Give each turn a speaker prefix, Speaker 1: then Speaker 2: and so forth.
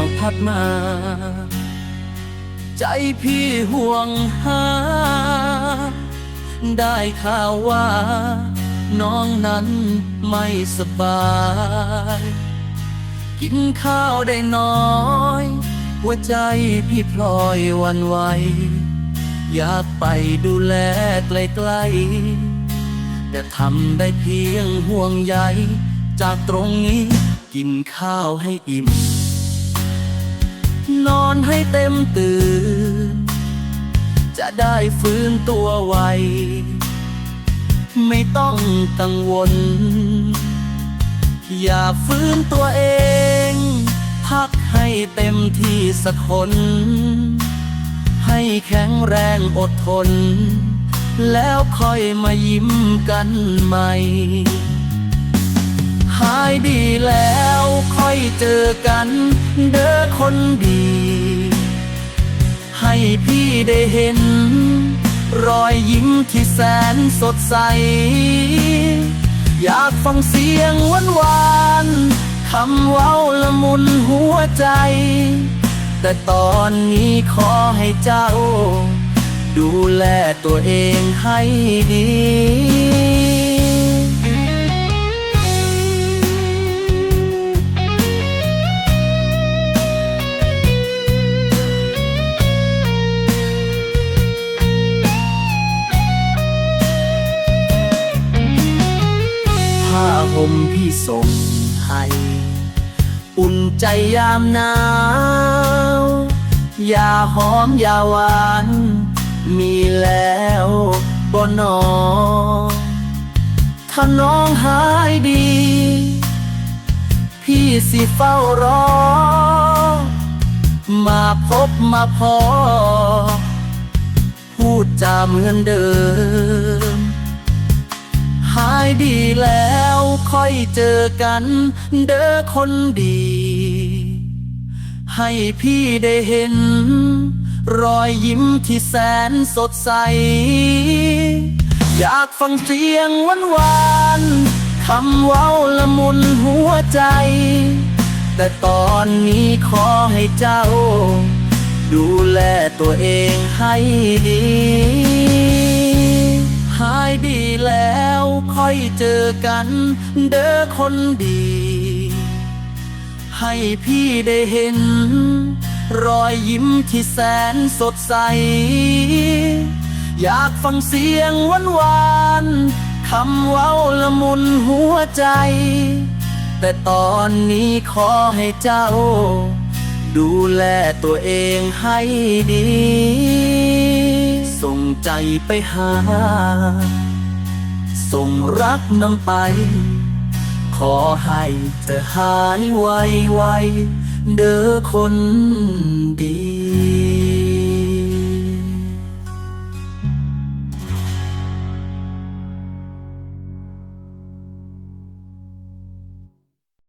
Speaker 1: าวพัดมา ใจพี่ห่วงหา ได้ข่าวว่า น้องนั้นไม่สบาย กินข้าวได้น้อย หัวใจพี่พลอยวันไหวอยากไปดูแลใกล้ๆแต่ทำได้เพียงห่วงใยจากตรงนี้กินข้าวให้อิ่ม นอนให้เต็มตื่น จะได้ฟื้นตัวไว ไม่ต้องกังวล อย่าฟื้นตัวเอง พักให้เต็มที่สักคนให้แข็งแรงอดทน แล้วค่อยมายิ้มกันใหม่ หายดีแล้วค่อยเจอกัน เด้อคนดี ให้พี่ได้เห็น รอยยิ้มที่แสนสดใส อยากฟังเสียงหวานหวานๆคำเว้าละมุนหัวใจ แต่ตอนนี้ขอให้เจ้า ดูแลตัวเองให้ดี มพี่ส่งให้ อุ่นใจยามหนาว ยาหอมยาหวาน มีแล้วบ่นอถ้าน้องหายดี พี่สิเฝ้ารอ มาพบมาพอ พูดจาเหมือนเดิม หายดีแล้ว ค่อยเจอกัน เด้อคนดี ให้พี่ได้เห็น รอยยิ้มที่แสนสดใส อยากฟังเสียงหวานหวานคำเว้าละมุนหัวใจ แต่ตอนนี้ขอให้เจ้า ดูแลตัวเองให้ดี หายดีแล้วค่อยเจอกัน เด้อคนดี ให้พี่ได้เห็น รอยยิ้มที่แสนสดใส อยากฟังเสียงหวานหวานคำเว้าละมุนหัวใจ แต่ตอนนี้ขอให้เจ้า ดูแลตัวเองให้ดี ส่งใจไปหา ส่งรักนำไป ขอให้เธอหายไวไวๆเด้อคนดี